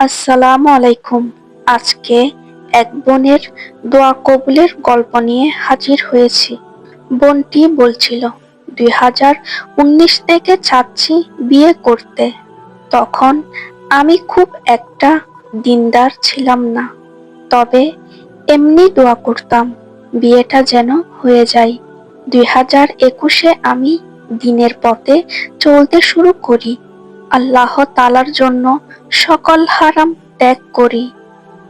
আসসালামু আলাইকুম। আজকে এক বোনের দোয়া কবুলের গল্প নিয়ে হাজির হয়েছি। বোনটি বলছিল, দুই হাজার উনিশ থেকে চাচ্ছি বিয়ে করতে। তখন আমি খুব একটা দিনদার ছিলাম না। তবে এমনি দোয়া করতাম, বিয়েটা যেন হয়ে যায়। দুই হাজার একুশে আমি দিনের পথে চলতে শুরু করি। আল্লাহ তালার জন্য সকল হারাম ত্যাগ করি।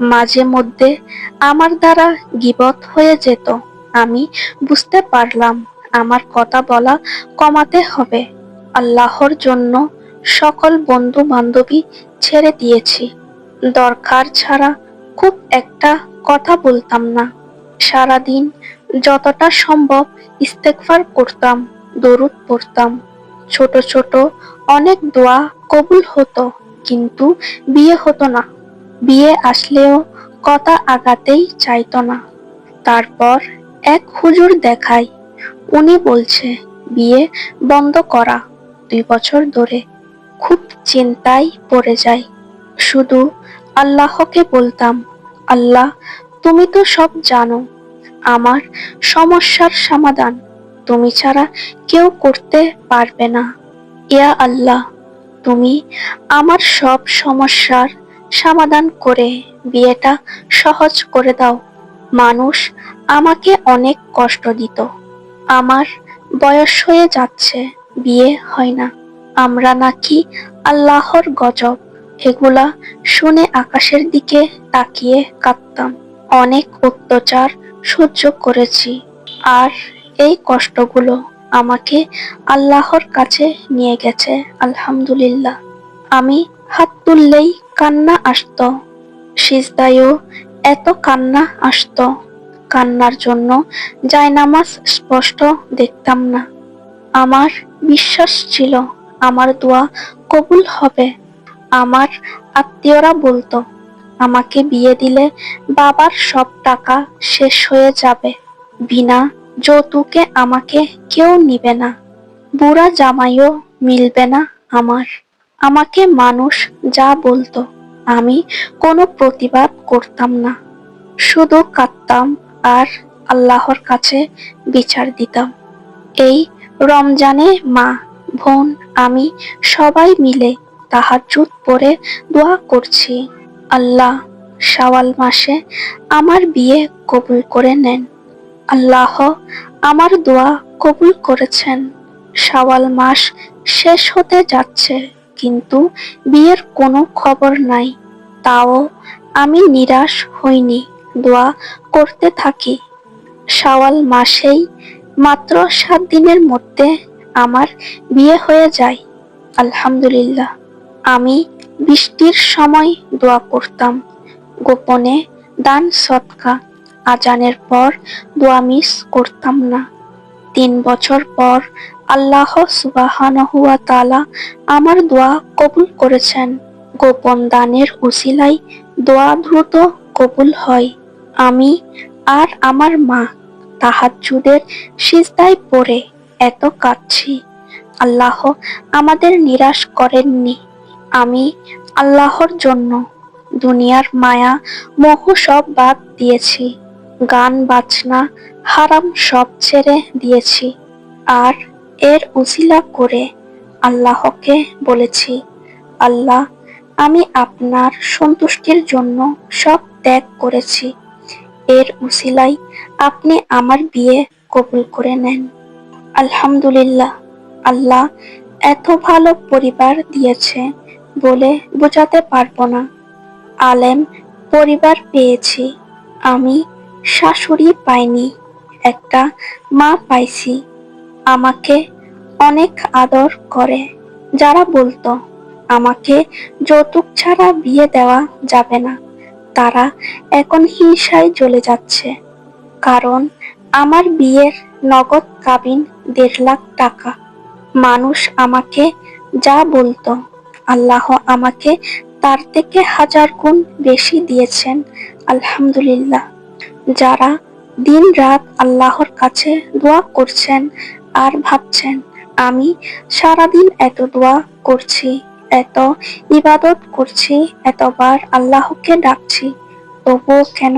মাঝে মধ্যে আমার দ্বারা গিবত হয়ে যেত। আমি বুঝতে পারলাম, আমার কথা বলা কমাতে হবে। আল্লাহর জন্য সকল বন্ধু বান্ধবী ছেড়ে দিয়েছি। দরকার ছাড়া খুব একটা কথা বলতাম না। সারাদিন যতটা সম্ভব ইস্তেকফার করতাম, দরুদ পড়তাম। ছোট ছোট অনেক দোয়া কবুল হতো। কিন্তু বিয়ে হতো না। বিয়ে আসলেও কথা আগাতেই চাইতো না। তারপর এক হুজুর দেখায়। উনি বলছে, বিয়ে বন্ধ করা। দুই বছর ধরে খুব চিন্তায় পড়ে যায় শুধু আল্লাহকে বলতাম, আল্লাহ, তুমি তো সব জানো, আমার সমস্যার সমাধান। তুমি ছাড়া কেউ করতে পারবে না। ইয়া আল্লাহ তুমি আমার সব সমস্যার সমাধান করে বিয়েটা সহজ করে দাও। মানুষ আমাকে অনেক কষ্ট দিত। আমার বয়স হয়ে যাচ্ছে, বিয়ে হয় না। আমরা নাকি আল্লাহর গজব। এগুলা শুনে আকাশের দিকে তাকিয়ে কাঁদতাম। অনেক অত্যাচার সহ্য করেছি। আর এই কষ্টগুলো আমাকে আল্লাহর কাছে নিয়ে গেছে, আলহামদুলিল্লাহ। আমি হাত তুললেই কান্না আসতো, সিজদায়ও এত কান্না আসতো। কান্নার জন্য জায়নামাজ স্পষ্ট দেখতাম না। আমার বিশ্বাস ছিল আমার দোয়া কবুল হবে। আমার আত্মীয়রা বলতো, আমাকে বিয়ে দিলে বাবার সব টাকা শেষ হয়ে যাবে। বিনা যৌতুকে আমাকে কেউ নিবে না। বুড়া জামাইও মিলবে না আমার। আমাকে মানুষ যা বলতো, আমি কোনো প্রতিবাদ করতাম না। শুধু কাঁদতাম আর আল্লাহর কাছে বিচার দিতাম। এই রমজানে মা, বোন, আমি সবাই মিলে তাহাজ্জুদ পরে দোয়া করছি। আল্লাহ শাওয়াল মাসে আমার বিয়ে কবুল করে নেন। আল্লাহ আমার দোয়া কবুল করেছেন। শাওয়াল মাস শেষ হতে যাচ্ছে, কিন্তু বিয়ের কোনো খবর নাই। তাও আমি নিরাশ হইনি, দোয়া করতে থাকি। শাওয়াল মাসেই মাত্র সাত দিনের মধ্যে আমার বিয়ে হয়ে যায়। আলহামদুলিল্লাহ, আমি বৃষ্টির সময় দোয়া করতাম। গোপনে দান সৎকা আজানের পর দোয়া মিস করতাম না। তিন বছর পর আল্লাহ সুবাহানহুয়া তালা আমার দোয়া কবুল করেছেন। গোপন দানের উসিলাই দোয়া দ্রুত কবুল হয়। আমি আর আমার মা তাহাজ্জুদের সিজদায় পড়ে এত কাঁদছি। আল্লাহ আমাদের নিরাশ করেননি। আমি আল্লাহর জন্য দুনিয়ার মায়া মোহ সব বাদ দিয়েছি। গান বাজনা হারাম সব ছেড়ে দিয়েছি। আর এর উজিলা করে আল্লাহকে বলেছি, আল্লাহ, আমি আপনার সন্তুষ্টির জন্য সব ত্যাগ করেছি। এর উসিলাই আপনি আমার বিয়ে কবুল করে নেন। আলহামদুলিল্লাহ, আল্লাহ এত ভালো পরিবার দিয়েছে বলে বোঝাতে পারব না। আলেম পরিবার পেয়েছি। আমি শাশুড়ি পাইনি, একটা মা পাইছি। আমাকে অনেক আদর করে, যারা বলতো, আমাকে যৌতুক ছাড়া বিয়ে দেওয়া যাবে না। তারা এখন হিংসায় জ্বলে যাচ্ছে। কারণ আমার বিয়ের নগদ কাবিন দেড় লাখ টাকা। মানুষ আমাকে যা বলতো, আল্লাহ আমাকে তার থেকে হাজার গুণ বেশি দিয়েছেন। আলহামদুলিল্লাহ। যারা দিন রাত আল্লাহর কাছে দোয়া করছেন আর ভাবছেন, আমি সারাদিন এত দোয়া করছি, এত ইবাদত করছি, এতবার আল্লাহকে ডাকছি, তবুও কেন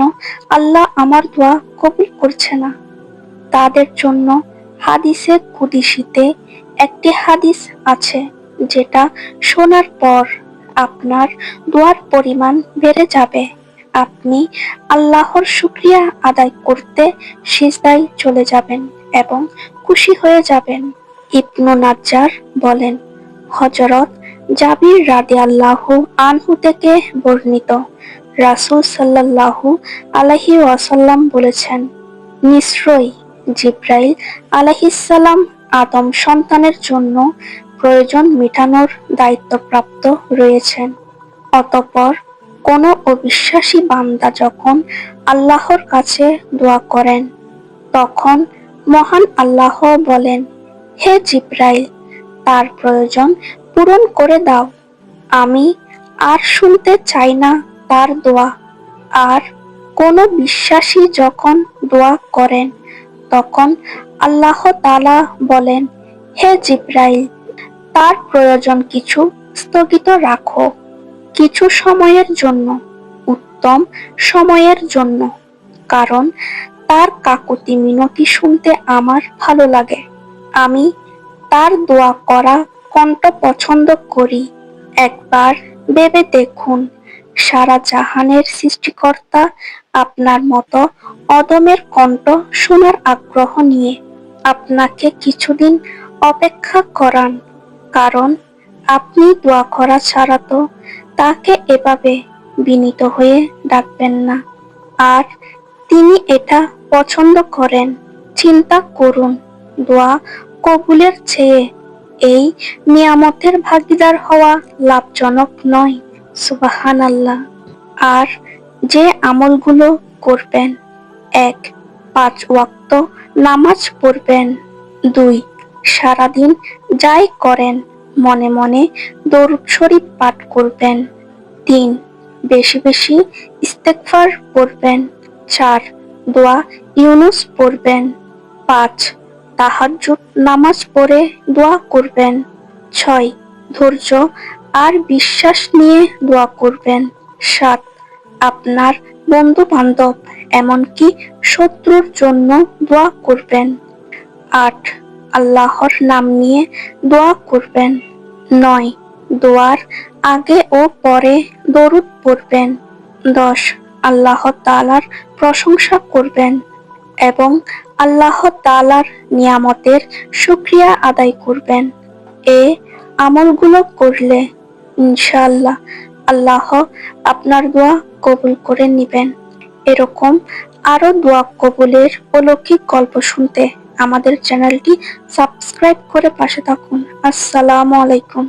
আল্লাহ আমার দোয়া কবুল করছে না? তাদের জন্য হাদিসে কুদিসিতে একটি হাদিস আছে, যেটা শোনার পর আপনার দোয়ার পরিমাণ বেড়ে যাবে। আপনি আল্লাহর শুক্রিয়া আদায় করতে সিজদায় চলে যাবেন এবং খুশি হয়ে যাবেন। ইবনু নাজ্জার বলেন হজরত জাবির রাদি আল্লাহ আনহু থেকে বর্ণিত। রাসূল সাল্লাল্লাহু আলাইহি ওয়াসাল্লাম বলেছেন, নিশ্চয়ই জিব্রাইল আলাইহিসসালাম আদম সন্তানের জন্য প্রয়োজন মেটানোর দায়িত্বপ্রাপ্ত রয়েছেন। অতঃপর কোনো অবিশ্বাসী বান্দা যখন আল্লাহর কাছে দোয়া করেন, তখন মহান আল্লাহ বলেন, হে জিব্রাইল, তার প্রয়োজন পূরণ করে দাও। আমি আর শুনতে চাই না তার দোয়া। আর কোনো বিশ্বাসী যখন দোয়া করেন, তখন আল্লাহ তালা বলেন, হে জিব্রাইল, তার প্রয়োজন কিছু স্থগিত রাখো। কিছু সময়ের জন্য, উত্তম সময়ের জন্য। কারণ তার কাকুতি মিনতি শুনতে আমার ভালো লাগে। আমি তার দোয়া করা কণ্ঠ পছন্দ করি। একবার ভেবে দেখুন, সারা জাহানের সৃষ্টিকর্তা আপনার মতো অদমের কণ্ঠ শোনার আগ্রহ নিয়ে আপনাকে কিছুদিন অপেক্ষা করান। কারণ আপনি দোয়া করা ছাড়া তো তাকে এভাবে বিনীত হয়ে ডাকবেন না। আর তিনি এটা পছন্দ করেন, চিন্তা করুন, দোয়া কবুলের চেয়ে এই নিয়ামতের ভাগিদার হওয়া লাভজনক নয় সুবাহান আল্লাহ আর যে আমলগুলো করবেন, এক, পাঁচ ওয়াক্ত নামাজ পড়বেন, দুই, সারাদিন যাই করেন মনে মনে দরুদ শরীফ পাঠ করবেন। তিন, বেশি বেশি ইস্তেকফার পড়বেন। চার, দোয়া ইউনুস পড়বেন। পাঁচ, তাহাজ্জুদ নামাজ পড়ে দোয়া করবেন। ছয়, ধৈর্য আর বিশ্বাস নিয়ে দোয়া করবেন। সাত, আপনার বন্ধু বান্ধব এমনকি শত্রুর জন্য দোয়া করবেন। আট, আল্লাহর নাম নিয়ে দোয়া করবেন। নয়, দোয়ার আগে ও পরে দরুদ পড়বেন। দশ, আল্লাহ তালার প্রশংসা করবেন এবং আল্লাহ তালার নিয়ামতের সুক্রিয়া আদায় করবেন। এ আমলগুলো করলে ইনশাআল্লাহ আল্লাহ আপনার দোয়া কবুল করে নিবেন। এরকম আরও দোয়া কবুলের অলৌকিক গল্প শুনতে আমাদের চ্যানেলটি সাবস্ক্রাইব করে পাশে থাকুন। আসসালামু আলাইকুম।